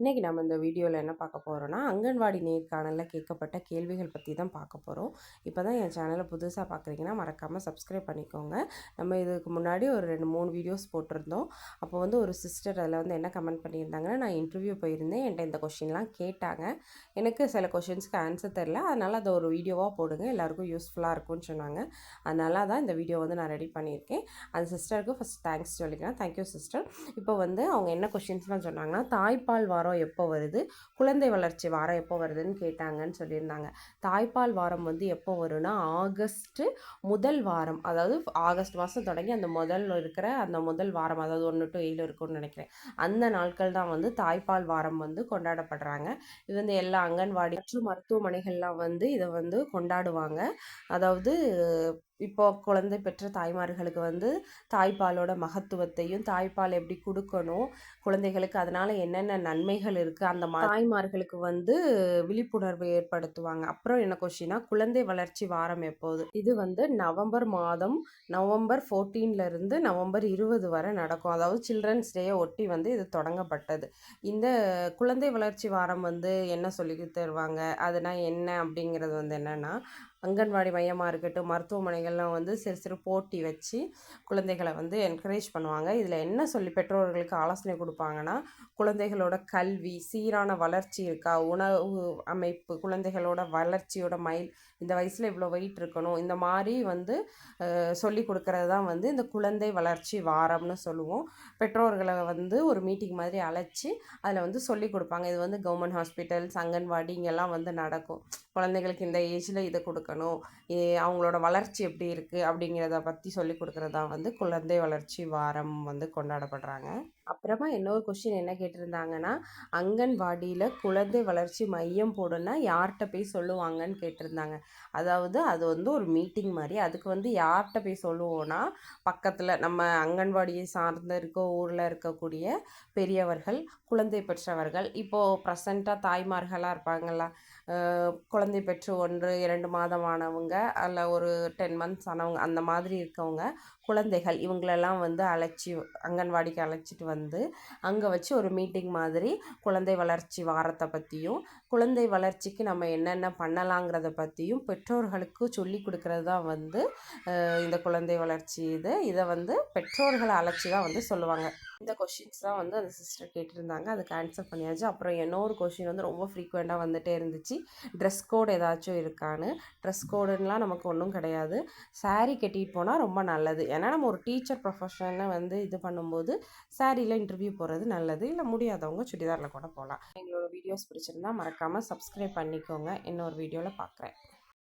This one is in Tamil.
இன்றைக்கி நம்ம இந்த வீடியோவில் என்ன பார்க்க போகிறோன்னா அங்கன்வாடி நேர்காணலில் கேட்கப்பட்ட கேள்விகள் பற்றி தான் பார்க்க போகிறோம் இப்போ தான் என் சேனலை புதுசாக பார்க்குறீங்கன்னா மறக்காமல் சப்ஸ்கிரைப் பண்ணிக்கோங்க. நம்ம இதுக்கு முன்னாடி ஒரு ரெண்டு மூணு வீடியோஸ் போட்டிருந்தோம். அப்போ வந்து ஒரு சிஸ்டர் அதில் வந்து என்ன கமெண்ட் பண்ணியிருந்தாங்கன்னா நான் இன்டர்வியூ போயிருந்தேன். என்கிட்ட இந்த கொஷின்லாம் கேட்டாங்க. எனக்கு சில கொஷின்ஸ்க்கு ஆன்சர் தெரில அதனால் அதை ஒரு வீடியோவாக போடுங்க. எல்லாருக்கும் யூஸ்ஃபுல்லாக இருக்கும்னு சொன்னாங்க. அதனால தான் இந்த வீடியோ வந்து நான் ரெடி பண்ணியிருக்கேன். அந்த சிஸ்டருக்கு ஃபஸ்ட் தேங்க்ஸ் சொல்லிக்கிறேன். தேங்க்யூ சிஸ்டர் இப்போ வந்து அவங்க என்ன கொஷின்ஸ்லாம் சொன்னாங்கன்னா தாய்ப்பால் வாரம் எப்போ வருது? குழந்தை வளர்ச்சி வாரம் எப்போ வருதுன்னு கேட்டாங்கன்னு சொல்லியிருந்தாங்க. தாய்ப்பால் வாரம் வந்து எப்போ வரும்னா ஆகஸ்ட்டு முதல் வாரம். அதாவது ஆகஸ்ட் மாதம் தொடங்கி அந்த முதல் இருக்கிற அந்த முதல் வாரம் அதாவது ஒன்று டு ஏழு இருக்கும்னு நினைக்கிறேன். அந்த நாட்கள் தான் வந்து தாய்ப்பால் வாரம் வந்து கொண்டாடப்படுறாங்க. இது வந்து எல்லா அங்கன்வாடி மற்றும் மருத்துவமனைகள்லாம் வந்து இதை வந்து கொண்டாடுவாங்க. அதாவது இப்போ குழந்தை பெற்ற தாய்மார்களுக்கு வந்து தாய்ப்பாலோட மகத்துவத்தையும் தாய்ப்பால் எப்படி கொடுக்கணும் குழந்தைகளுக்கு அதனால் என்னென்ன நன்மைகள் இருக்குது அந்த மா தாய்மார்களுக்கு வந்து விழிப்புணர்வு ஏற்படுத்துவாங்க. அப்புறம் என்ன கொஷினா குழந்தை வளர்ச்சி வாரம் எப்போது? இது வந்து நவம்பர் மாதம் நவம்பர் ஃபோர்டீன்லேருந்து நவம்பர் இருபது வரை நடக்கும். அதாவது சில்ட்ரன்ஸ் டேயை ஒட்டி வந்து இது தொடங்கப்பட்டது. இந்த குழந்தை வளர்ச்சி வாரம் வந்து என்ன சொல்லி தருவாங்க? அதுனா என்ன அப்படிங்கிறது வந்து என்னென்னா அங்கன்வாடி மையமாக இருக்கட்டும் மருத்துவமனைகள்லாம் வந்து சிறு சிறு போட்டி வச்சு குழந்தைகளை வந்து என்கரேஜ் பண்ணுவாங்க. இதில் என்ன சொல்லி பெற்றோர்களுக்கு ஆலோசனை கொடுப்பாங்கன்னா குழந்தைகளோட கல்வி சீரான வளர்ச்சி இருக்கா உணவு அமைப்பு குழந்தைகளோட வளர்ச்சியோட மைல் இந்த வயசில் இவ்வளோ வெயிட் இருக்கணும் இந்த மாதிரி வந்து சொல்லி கொடுக்கறது தான் வந்து இந்த குழந்தை வளர்ச்சி வாரம்னு சொல்லுவோம். பெற்றோர்களை வந்து ஒரு மீட்டிங் மாதிரி அழைச்சி அதில் வந்து சொல்லி கொடுப்பாங்க. இது வந்து கவர்மெண்ட் ஹாஸ்பிட்டல்ஸ் அங்கன்வாடி இங்கெல்லாம் வந்து நடக்கும். குழந்தைகளுக்கு இந்த ஏஜில் இதை கொடுக்கணும். அவங்களோட வளர்ச்சி எப்படி இருக்குது அப்படிங்கிறத பற்றி சொல்லி கொடுக்குறதா வந்து குழந்தை வளர்ச்சி வாரம் வந்து கொண்டாடப்படுறாங்க. அப்புறமா இன்னொரு கொஷின் என்ன கேட்டிருந்தாங்கன்னா அங்கன்வாடியில் குழந்தை வளர்ச்சி மையம் போடணுன்னா யார்கிட்ட போய் சொல்லுவாங்கன்னு கேட்டிருந்தாங்க. அதாவது அது வந்து ஒரு மீட்டிங் மாதிரி. அதுக்கு வந்து யார்கிட்ட போய் சொல்லுவோன்னா பக்கத்தில் நம்ம அங்கன்வாடியை சார்ந்து இருக்க ஊரில் இருக்கக்கூடிய பெரியவர்கள் குழந்தை பெற்றவர்கள். இப்போது ப்ரெசண்ட்டாக தாய்மார்களாக இருப்பாங்களா குழந்தை குழந்தை பெற்று ஒன்று இரண்டு மாதமானவங்க அல்ல ஒரு டென் மந்த்ஸ் ஆனவங்க அந்த மாதிரி இருக்கவங்க குழந்தைகள் இவங்களெல்லாம் வந்து அழைச்சி அங்கன்வாடிக்கு அழைச்சிட்டு வந்து அங்கே வச்சு ஒரு மீட்டிங் மாதிரி குழந்தை வளர்ச்சி வாரத்தை பற்றியும் குழந்தை வளர்ச்சிக்கு நம்ம என்னென்ன பண்ணலாங்கிறத பற்றியும் பெற்றோர்களுக்கு சொல்லி கொடுக்கறது தான் வந்து இந்த குழந்தை வளர்ச்சி இது. இதை வந்து பெற்றோர்களை அழைச்சி தான் வந்து சொல்லுவாங்க. இந்த கொஷின்ஸ் தான் வந்து அந்த சிஸ்டர் கேட்டிருந்தாங்க. அதுக்கு ஆன்சர் பண்ணியாச்சு. அப்புறம் இன்னொரு கொஷின் வந்து ரொம்ப ஃப்ரீக்வெண்ட்டாக வந்துகிட்டே இருந்துச்சு. ட்ரெஸ் கோட் ஏதாச்சும் இருக்கான்னு. ட்ரெஸ் கோடுன்னெலாம் நமக்கு ஒன்றும் கிடையாது. சாரீ கட்டிட்டு போனால் ரொம்ப நல்லது. ஏன்னா நம்ம ஒரு டீச்சர் ப்ரொஃபஷனை வந்து இது பண்ணும்போது சாரியில் இன்டர்வியூ போகிறது நல்லது. இல்லை முடியாதவங்க சுடிதாரில் கூட போகலாம் எங்களோட வீடியோஸ் பிடிச்சிருந்தா மறக்காமல் சப்ஸ்கிரைப் பண்ணிக்கோங்க. இன்னொரு வீடியோவில் பார்க்குறேன்